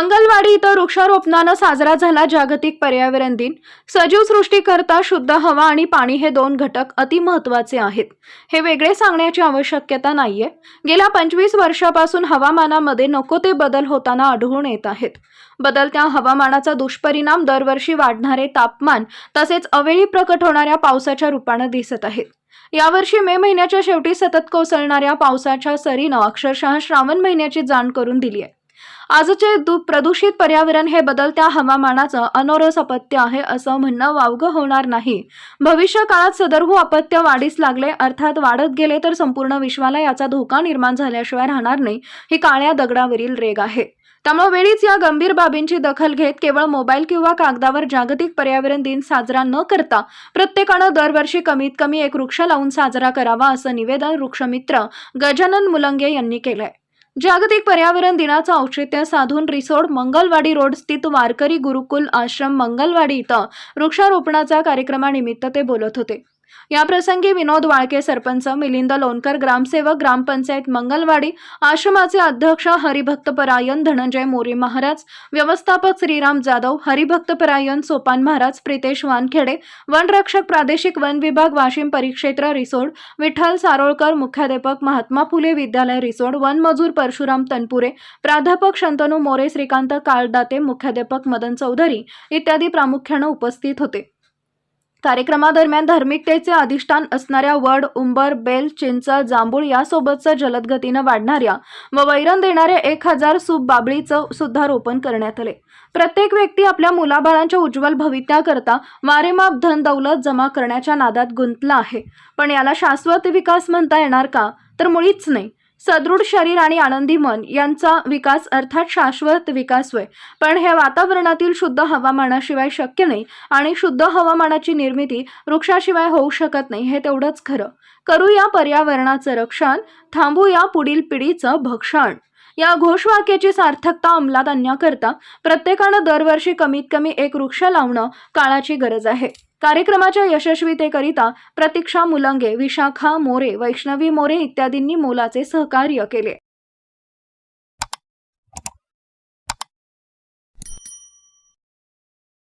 मंगलवाडी इथं वृक्षारोपणानं साजरा झाला जागतिक पर्यावरण दिन. सजीव सृष्टीकरता शुद्ध हवा आणि पाणी हे दोन घटक अतिमहत्वाचे आहेत. हे वेगळे सांगण्याची आवश्यकता नाहीये. गेल्या पंचवीस वर्षापासून हवामानामध्ये नको ते बदल होताना आढळून येत आहेत. बदलत्या हवामानाचा दुष्परिणाम दरवर्षी वाढणारे तापमान तसेच अवेळी प्रकट होणाऱ्या पावसाच्या रूपानं दिसत आहेत. यावर्षी मे महिन्याच्या शेवटी सतत कोसळणाऱ्या पावसाच्या सरीनं अक्षरशः श्रावण महिन्याची जाण करून दिली आहे आजचे दु प्रदूषित पर्यावरण हे बदलत्या हवामानाचं अनोरस अपत्य आहे असं म्हणणं वावगं होणार नाही. भविष्य काळात सदर्भ अपत्य वाढीस लागले अर्थात वाढत गेले तर संपूर्ण विश्वाला याचा धोका निर्माण झाल्याशिवाय राहणार नाही ही काळ्या दगडावरील रेग आहे. त्यामुळे वेळीच या गंभीर बाबींची दखल घेत केवळ मोबाईल किंवा कागदावर जागतिक पर्यावरण दिन साजरा न करता प्रत्येकानं दरवर्षी कमीत कमी एक वृक्ष लावून साजरा करावा असं निवेदन वृक्षमित्र गजानन मुलंगे यांनी केलंय. जागतिक पर्यावरण दिनाचं औचित्य साधून रिसोड मंगलवाडी रोड स्थित वारकरी गुरुकुल आश्रम मंगलवाडी इथं वृक्षारोपणाच्या कार्यक्रमानिमित्त ते बोलत होते. याप्रसंगी विनोद वाळके सरपंच मिलिंद लोणकर ग्रामसेवक ग्रामपंचायत मंगलवाडी आश्रमाचे अध्यक्ष हरिभक्तपरायण धनंजय मोरे महाराज व्यवस्थापक श्रीराम जाधव हरिभक्तपरायण सोपान महाराज प्रितेश वानखेडे वनरक्षक प्रादेशिक वन विभाग वाशिम परिक्षेत्र रिसोड विठ्ठल सारोळकर मुख्याध्यापक महात्मा फुले विद्यालय रिसोड वनमजूर परशुराम तनपुरे प्राध्यापक शंतनू मोरे श्रीकांत काळदाते मुख्याध्यापक मदन चौधरी इत्यादी प्रामुख्यानं उपस्थित होते. कार्यक्रमादरम्यान धार्मिकतेचे अधिष्ठान असणाऱ्या वड उंबर बेल चिंच जांभूळ यासोबतचं जलद गतीनं वाढणाऱ्या व वैरण देणाऱ्या एक हजार सूप बाबळीचं सुद्धा रोपण करण्यात आले. प्रत्येक व्यक्ती आपल्या मुलाबाळांच्या उज्ज्वल भवित्याकरता वारेमाप धन दौलत जमा करण्याच्या नादात गुंतला आहे. पण याला शाश्वत विकास म्हणता येणार का? तर मुळीच नाही. सदृढ शरीर आणि आनंदी मन यांचा विकास अर्थात शाश्वत विकास होय. पण हे वातावरणातील शुद्ध हवामानाशिवाय शक्य नाही आणि शुद्ध हवामानाची निर्मिती वृक्षाशिवाय होऊ शकत नाही हे तेवढंच खरं. करूया पर्यावरणाचं रक्षण थांबूया पुढील पिढीचं भक्षण. या घोषवाक्याची सार्थकता अंमलात आणण्याकरता प्रत्येकानं दरवर्षी कमीत कमी एक वृक्ष लावणं काळाची गरज आहे. कार्यक्रमाच्या यशस्वीतेकरिता प्रतीक्षा मुलंगे विशाखा मोरे वैष्णवी मोरे इत्यादींनी मोलाचे सहकार्य केले.